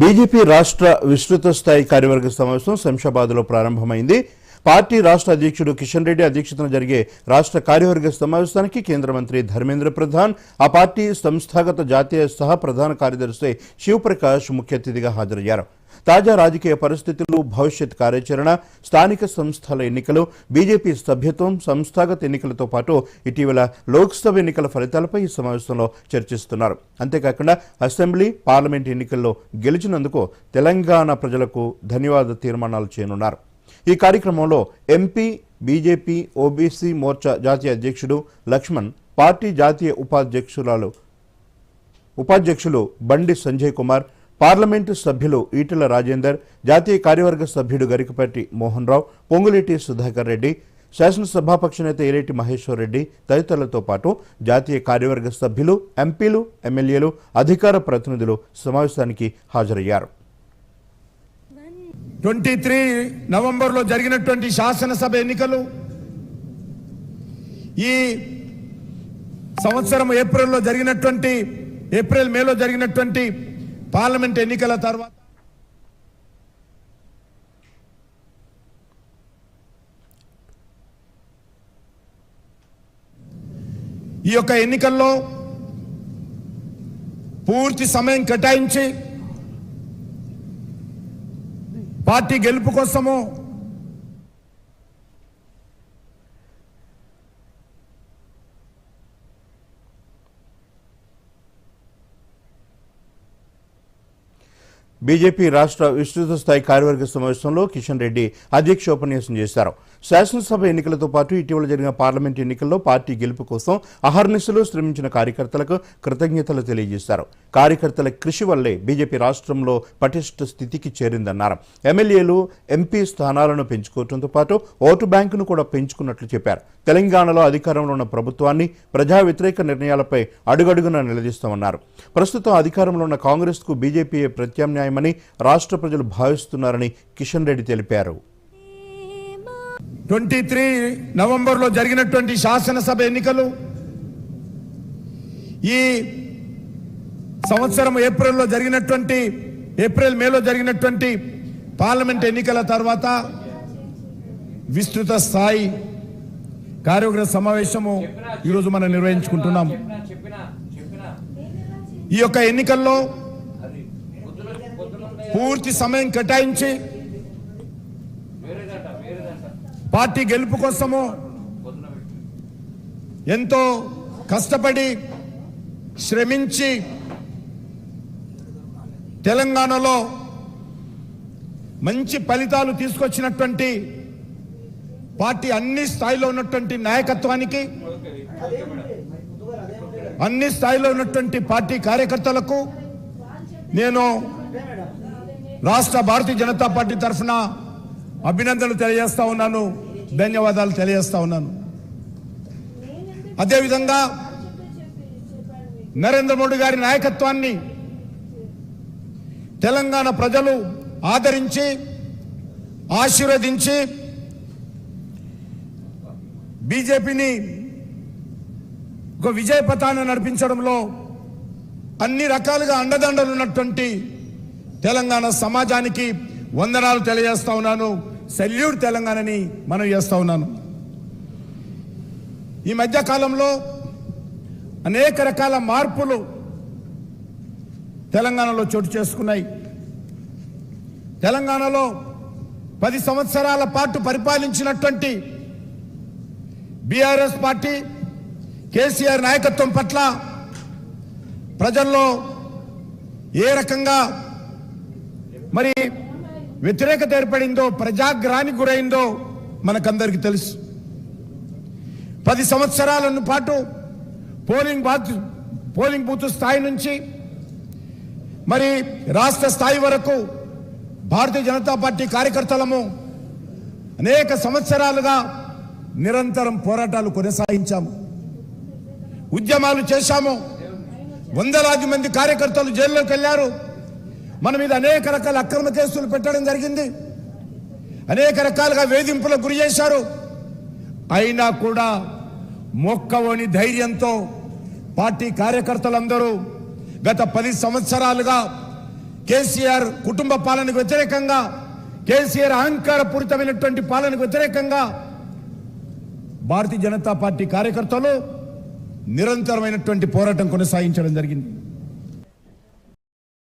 BJP రాష్ట్ర విస్తృత స్థాయి కార్యవర్గ సమావేశం శంషాబాద్లో ప్రారంభమైంది. పార్టీ రాష్ట్ర అధ్యక్షుడు కిషన్ రెడ్డి అధ్యక్షతన జరిగే రాష్ట్ర కార్యవర్గ సమావేశానికి కేంద్ర మంత్రి ధర్మేంద్ర ప్రధాన్ ఆ పార్టీ సంస్థాగత జాతీయ సహా ప్రధాన కార్యదర్శి శివప్రకాష్ ముఖ్య అతిథిగా హాజరయ్యారు. తాజా రాజకీయ పరిస్థితులు భవిష్యత్ కార్యాచరణ స్థానిక సంస్థల ఎన్నికలు బీజేపీ సభ్యత్వం సంస్థాగత ఎన్నికలతో పాటు ఇటీవల లోక్సభ ఎన్నికల ఫలితాలపై ఈ సమావేశంలో చర్చిస్తున్నారు. అంతేకాకుండా అసెంబ్లీ పార్లమెంట్ ఎన్నికల్లో గెలిచినందుకు తెలంగాణ ప్రజలకు ధన్యవాద తీర్మానాలు చేయనున్నారు. ఈ కార్యక్రమంలో ఎంపీ బీజేపీ ఓబీసీ మోర్చా జాతీయ అధ్యక్షుడు లక్ష్మణ్ పార్టీ జాతీయ ఉపాధ్యక్షురాలు ఉపాధ్యక్షులు బండి సంజయ్ కుమార్ పార్లమెంటు సభ్యులు ఈటెల రాజేందర్ జాతీయ కార్యవర్గ సభ్యుడు గరికపాటి మోహన్ రావు పొంగులేటి సుధాకర్ రెడ్డి శాసనసభాపక్ష నేత ఏలేటి మహేశ్వర్ రెడ్డి తదితరులతో పాటు జాతీయ కార్యవర్గ సభ్యులు ఎంపీలు ఎమ్మెల్యేలు అధికార ప్రతినిధులు సమావేశానికి హాజరయ్యారు. ట్వంటీ త్రీ నవంబర్లో జరిగినటువంటి శాసనసభ ఎన్నికలు ఈ సంవత్సరం ఏప్రిల్లో జరిగినటువంటి ఏప్రిల్ మేలో జరిగినటువంటి పార్లమెంట్ ఎన్నికల తర్వాత ఈ యొక్క ఎన్నికల్లో పూర్తి సమయం కేటాయించి పార్టీ గెలుపు కోసము బీజేపీ రాష్ట్ర విస్తృత స్థాయి కార్యవర్గ సమావేశంలో కిషన్ రెడ్డి అధ్యక్షోపన్యాసం చేశారు. శాసనసభ ఎన్నికలతో పాటు ఇటీవల జరిగిన పార్లమెంట్ ఎన్నికల్లో పార్టీ గెలుపు కోసం అహర్నిశలు శ్రమించిన కార్యకర్తలకు కృతజ్ఞతలు తెలియజేశారు. కార్యకర్తల కృషి వల్లే బీజేపీ రాష్ట్రంలో పటిష్ట స్థితికి చేరిందన్నారు. ఎమ్మెల్యేలు ఎంపీ స్థానాలను పెంచుకోవడంతో పాటు ఓటు బ్యాంకును కూడా పెంచుకున్నట్లు చెప్పారు. తెలంగాణలో అధికారంలో ఉన్న ప్రభుత్వాన్ని ప్రజా వ్యతిరేక నిర్ణయాలపై అడుగడుగున నిలదీస్తామన్నారు. ప్రస్తుతం అధికారంలో ఉన్న కాంగ్రెస్కు బీజేపీ ప్రత్యామ్నాయమని రాష్ట్ర ప్రజలు భావిస్తున్నారని కిషన్ రెడ్డి తెలిపారు. ట్వంటీ త్రీ నవంబర్లో జరిగినటువంటి శాసనసభ ఎన్నికలు. ఈ సంవత్సరం ఏప్రిల్లో జరిగినటువంటి ఏప్రిల్ మేలో జరిగినటువంటి పార్లమెంట్ ఎన్నికల తర్వాత విస్తృత స్థాయి కార్యక్రమ సమావేశము ఈరోజు మనం నిర్వహించుకుంటున్నాం. ఈ యొక్క ఎన్నికల్లో పూర్తి సమయం కేటాయించి పార్టీ గెలుపు కోసము ఎంతో కష్టపడి శ్రమించి తెలంగాణలో మంచి ఫలితాలు తీసుకొచ్చినటువంటి పార్టీ అన్ని స్థాయిలో ఉన్నటువంటి నాయకత్వానికి అన్ని స్థాయిలో ఉన్నటువంటి పార్టీ కార్యకర్తలకు నేను రాష్ట్ర భారతీయ జనతా పార్టీ తరఫున అభినందనలు తెలియజేస్తా ఉన్నాను. ధన్యవాదాలు తెలియజేస్తా ఉన్నాను. అదేవిధంగా నరేంద్ర మోడీ గారి నాయకత్వాన్ని తెలంగాణ ప్రజలు ఆదరించి ఆశీర్వదించి బీజేపీని ఒక విజయ పథాన్ని నడిపించడంలో అన్ని రకాలుగా అండదండలు ఉన్నటువంటి తెలంగాణ సమాజానికి వందనాలు తెలియజేస్తా ఉన్నాను. సెల్యూట్ తెలంగాణని మనం చేస్తూ ఉన్నాను. ఈ మధ్య కాలంలో అనేక రకాల మార్పులు తెలంగాణలో చోటు చేసుకున్నాయి. తెలంగాణలో పది సంవత్సరాల పాటు పరిపాలించినటువంటి బీఆర్ఎస్ పార్టీ కేసీఆర్ నాయకత్వం పట్ల ప్రజల్లో ఏ రకంగా మరి వ్యతిరేకత ఏర్పడిందో ప్రజాగ్రహానికి గురైందో మనకందరికి తెలుసు. పది సంవత్సరాల పాటు పోలింగ్ బాత్ పోలింగ్ బూత్ స్థాయి నుంచి మరి రాష్ట్ర స్థాయి వరకు భారతీయ జనతా పార్టీ కార్యకర్తలము అనేక సంవత్సరాలుగా నిరంతరం పోరాటాలు కొనసాగించాము. ఉద్యమాలు చేశాము. వందలాది మంది కార్యకర్తలు జైల్లోకి వెళ్ళారు. మన మీద అనేక రకాల అక్రమ కేసులు పెట్టడం జరిగింది. అనేక రకాలుగా వేధింపులకు గురి చేశారు. అయినా కూడా మొక్కవని ధైర్యంతో పార్టీ కార్యకర్తలందరూ గత పది సంవత్సరాలుగా కేసీఆర్ కుటుంబ పాలనకు వ్యతిరేకంగా కేసీఆర్ అహంకార పూరితమైనటువంటి పాలనకు వ్యతిరేకంగా భారతీయ జనతా పార్టీ కార్యకర్తలు నిరంతరమైనటువంటి పోరాటం కొనసాగించడం జరిగింది.